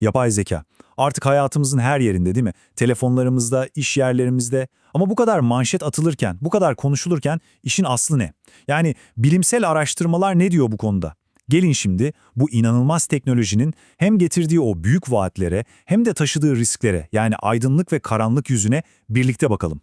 Yapay zeka. Artık hayatımızın her yerinde değil mi? Telefonlarımızda, iş yerlerimizde. Ama bu kadar manşet atılırken, bu kadar konuşulurken işin aslı ne? Yani bilimsel araştırmalar ne diyor bu konuda? Gelin şimdi bu inanılmaz teknolojinin hem getirdiği o büyük vaatlere hem de taşıdığı risklere yani aydınlık ve karanlık yüzüne birlikte bakalım.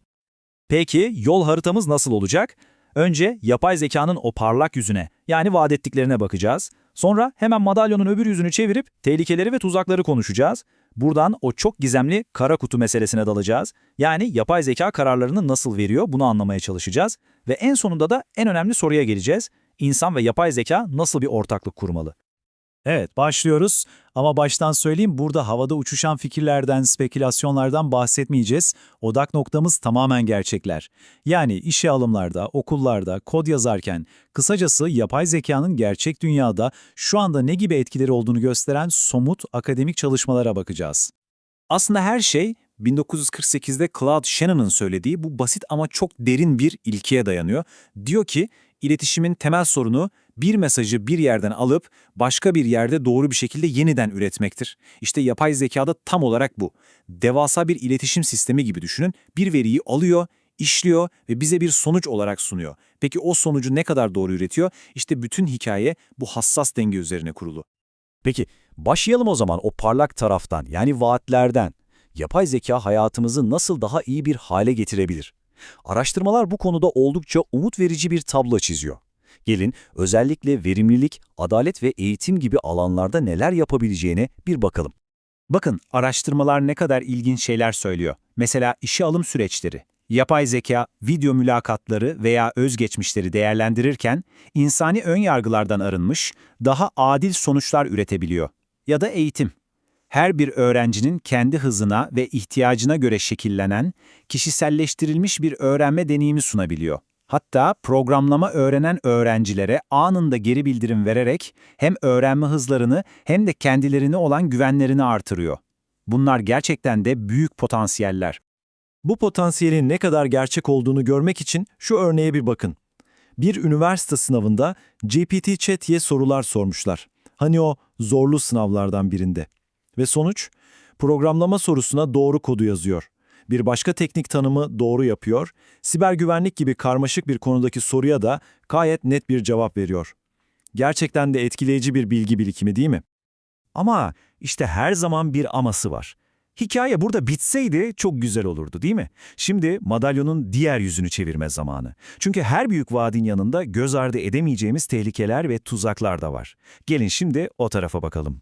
Peki yol haritamız nasıl olacak? Önce yapay zekanın o parlak yüzüne yani vaat ettiklerine bakacağız. Sonra hemen madalyonun öbür yüzünü çevirip tehlikeleri ve tuzakları konuşacağız. Buradan o çok gizemli kara kutu meselesine dalacağız. Yani yapay zeka kararlarını nasıl veriyor bunu anlamaya çalışacağız. Ve en sonunda da en önemli soruya geleceğiz. İnsan ve yapay zeka nasıl bir ortaklık kurmalı? Evet, başlıyoruz. Ama baştan söyleyeyim, burada havada uçuşan fikirlerden, spekülasyonlardan bahsetmeyeceğiz. Odak noktamız tamamen gerçekler. Yani işe alımlarda, okullarda, kod yazarken, kısacası yapay zekanın gerçek dünyada şu anda ne gibi etkileri olduğunu gösteren somut akademik çalışmalara bakacağız. Aslında her şey 1948'de Claude Shannon'ın söylediği bu basit ama çok derin bir ilkeye dayanıyor. Diyor ki, iletişimin temel sorunu bir mesajı bir yerden alıp başka bir yerde doğru bir şekilde yeniden üretmektir. İşte yapay zekada tam olarak bu. Devasa bir iletişim sistemi gibi düşünün. Bir veriyi alıyor, işliyor ve bize bir sonuç olarak sunuyor. Peki o sonucu ne kadar doğru üretiyor? İşte bütün hikaye bu hassas denge üzerine kurulu. Peki başlayalım o zaman o parlak taraftan yani vaatlerden. Yapay zeka hayatımızı nasıl daha iyi bir hale getirebilir? Araştırmalar bu konuda oldukça umut verici bir tablo çiziyor. Gelin özellikle verimlilik, adalet ve eğitim gibi alanlarda neler yapabileceğine bir bakalım. Bakın araştırmalar ne kadar ilginç şeyler söylüyor. Mesela işe alım süreçleri. Yapay zeka, video mülakatları veya özgeçmişleri değerlendirirken insani ön yargılardan arınmış, daha adil sonuçlar üretebiliyor. Ya da eğitim. Her bir öğrencinin kendi hızına ve ihtiyacına göre şekillenen, kişiselleştirilmiş bir öğrenme deneyimi sunabiliyor. Hatta programlama öğrenen öğrencilere anında geri bildirim vererek hem öğrenme hızlarını hem de kendilerine olan güvenlerini artırıyor. Bunlar gerçekten de büyük potansiyeller. Bu potansiyelin ne kadar gerçek olduğunu görmek için şu örneğe bir bakın. Bir üniversite sınavında GPT-Chat'ye sorular sormuşlar. Hani o zorlu sınavlardan birinde. Ve sonuç? Programlama sorusuna doğru kodu yazıyor. Bir başka teknik tanımı doğru yapıyor. Siber güvenlik gibi karmaşık bir konudaki soruya da gayet net bir cevap veriyor. Gerçekten de etkileyici bir bilgi birikimi değil mi? Ama işte her zaman bir aması var. Hikaye burada bitseydi çok güzel olurdu değil mi? Şimdi madalyonun diğer yüzünü çevirme zamanı. Çünkü her büyük vaadin yanında göz ardı edemeyeceğimiz tehlikeler ve tuzaklar da var. Gelin şimdi o tarafa bakalım.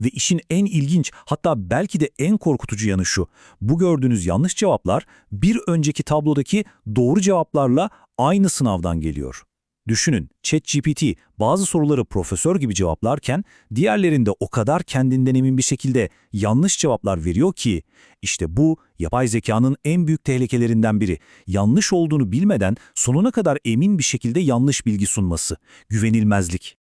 Ve işin en ilginç hatta belki de en korkutucu yanı şu. Bu gördüğünüz yanlış cevaplar bir önceki tablodaki doğru cevaplarla aynı sınavdan geliyor. Düşünün ChatGPT bazı soruları profesör gibi cevaplarken diğerlerinde o kadar kendinden emin bir şekilde yanlış cevaplar veriyor ki işte bu yapay zekanın en büyük tehlikelerinden biri. Yanlış olduğunu bilmeden sonuna kadar emin bir şekilde yanlış bilgi sunması, güvenilmezlik.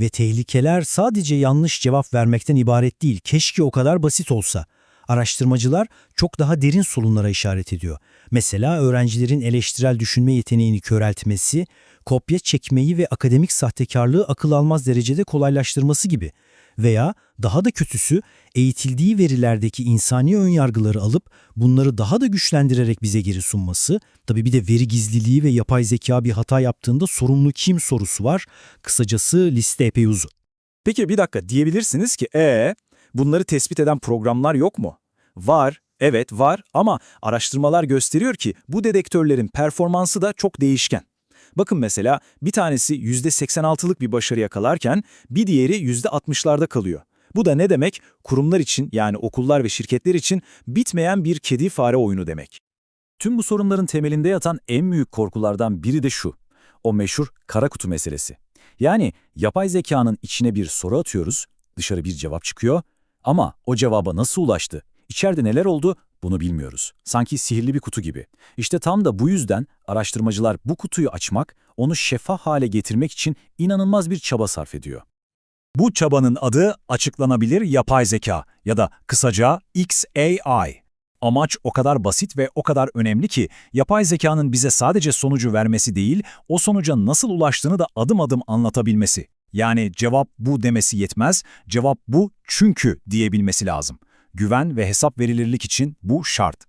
Ve tehlikeler sadece yanlış cevap vermekten ibaret değil, keşke o kadar basit olsa. Araştırmacılar çok daha derin sorunlara işaret ediyor. Mesela öğrencilerin eleştirel düşünme yeteneğini köreltmesi, kopya çekmeyi ve akademik sahtekarlığı akıl almaz derecede kolaylaştırması gibi. Veya daha da kötüsü eğitildiği verilerdeki insani önyargıları alıp bunları daha da güçlendirerek bize geri sunması. Tabii bir de veri gizliliği ve yapay zeka bir hata yaptığında sorumlu kim sorusu var. Kısacası liste epey uzun. Peki bir dakika diyebilirsiniz ki ee bunları tespit eden programlar yok mu? Var, evet var ama araştırmalar gösteriyor ki bu dedektörlerin performansı da çok değişken. Bakın mesela bir tanesi %86'lık bir başarı yakalarken bir diğeri %60'larda kalıyor. Bu da ne demek? Kurumlar için yani okullar ve şirketler için bitmeyen bir kedi fare oyunu demek. Tüm bu sorunların temelinde yatan en büyük korkulardan biri de şu. O meşhur kara kutu meselesi. Yani yapay zekanın içine bir soru atıyoruz, dışarı bir cevap çıkıyor ama o cevaba nasıl ulaştı, içeride neler oldu bunu bilmiyoruz. Sanki sihirli bir kutu gibi. İşte tam da bu yüzden araştırmacılar bu kutuyu açmak, onu şeffaf hale getirmek için inanılmaz bir çaba sarf ediyor. Bu çabanın adı açıklanabilir yapay zeka ya da kısaca XAI. Amaç o kadar basit ve o kadar önemli ki yapay zekanın bize sadece sonucu vermesi değil, o sonuca nasıl ulaştığını da adım adım anlatabilmesi. Yani cevap bu demesi yetmez, cevap bu çünkü diyebilmesi lazım. Güven ve hesap verilirlik için bu şart.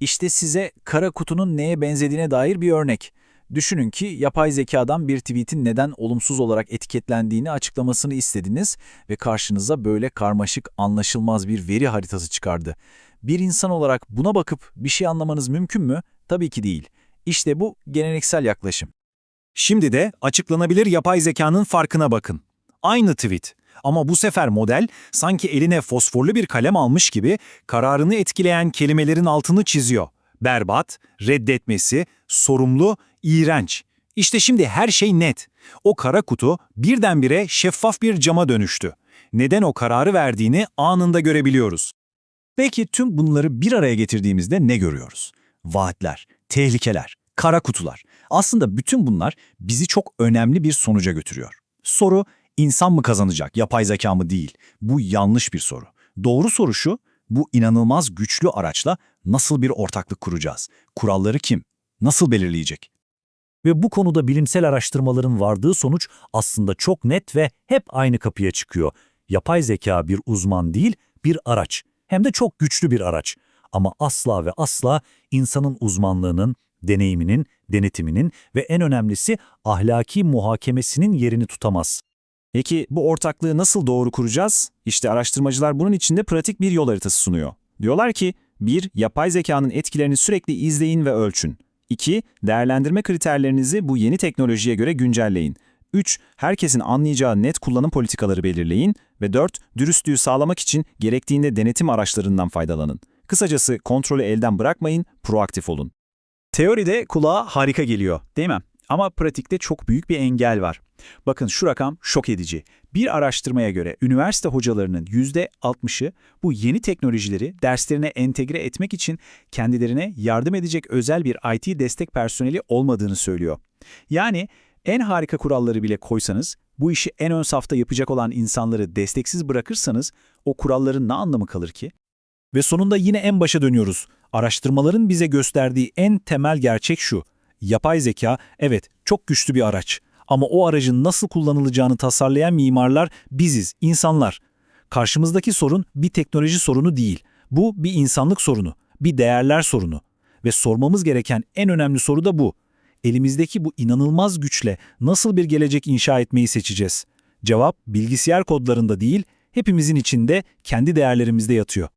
İşte size kara kutunun neye benzediğine dair bir örnek. Düşünün ki yapay zekadan bir tweetin neden olumsuz olarak etiketlendiğini açıklamasını istediniz ve karşınıza böyle karmaşık, anlaşılmaz bir veri haritası çıkardı. Bir insan olarak buna bakıp bir şey anlamanız mümkün mü? Tabii ki değil. İşte bu geleneksel yaklaşım. Şimdi de açıklanabilir yapay zekanın farkına bakın. Aynı tweet. Ama bu sefer model sanki eline fosforlu bir kalem almış gibi kararını etkileyen kelimelerin altını çiziyor. Berbat, reddetmesi, sorumlu, iğrenç. İşte şimdi her şey net. O kara kutu birdenbire şeffaf bir cama dönüştü. Neden o kararı verdiğini anında görebiliyoruz. Peki tüm bunları bir araya getirdiğimizde ne görüyoruz? Vaatler, tehlikeler, kara kutular. Aslında bütün bunlar bizi çok önemli bir sonuca götürüyor. Soru, insan mı kazanacak, yapay zeka mı değil? Bu yanlış bir soru. Doğru soru şu, bu inanılmaz güçlü araçla nasıl bir ortaklık kuracağız? Kuralları kim? Nasıl belirleyecek? Ve bu konuda bilimsel araştırmaların vardığı sonuç aslında çok net ve hep aynı kapıya çıkıyor. Yapay zeka bir uzman değil, bir araç. Hem de çok güçlü bir araç. Ama asla ve asla insanın uzmanlığının, deneyiminin, denetiminin ve en önemlisi ahlaki muhakemesinin yerini tutamaz. Peki bu ortaklığı nasıl doğru kuracağız? İşte araştırmacılar bunun için de pratik bir yol haritası sunuyor. Diyorlar ki 1. Yapay zekanın etkilerini sürekli izleyin ve ölçün. 2. Değerlendirme kriterlerinizi bu yeni teknolojiye göre güncelleyin. 3. Herkesin anlayacağı net kullanım politikaları belirleyin. Ve 4. Dürüstlüğü sağlamak için gerektiğinde denetim araçlarından faydalanın. Kısacası kontrolü elden bırakmayın, proaktif olun. Teoride kulağa harika geliyor, değil mi? Ama pratikte çok büyük bir engel var. Bakın şu rakam şok edici. Bir araştırmaya göre üniversite hocalarının %60'ı bu yeni teknolojileri derslerine entegre etmek için kendilerine yardım edecek özel bir IT destek personeli olmadığını söylüyor. Yani en harika kuralları bile koysanız, bu işi en ön safta yapacak olan insanları desteksiz bırakırsanız o kuralların ne anlamı kalır ki? Ve sonunda yine en başa dönüyoruz. Araştırmaların bize gösterdiği en temel gerçek şu. Yapay zeka, evet çok güçlü bir araç. Ama o aracın nasıl kullanılacağını tasarlayan mimarlar biziz, insanlar. Karşımızdaki sorun bir teknoloji sorunu değil. Bu bir insanlık sorunu, bir değerler sorunu. Ve sormamız gereken en önemli soru da bu. Elimizdeki bu inanılmaz güçle nasıl bir gelecek inşa etmeyi seçeceğiz? Cevap bilgisayar kodlarında değil, hepimizin içinde, kendi değerlerimizde yatıyor.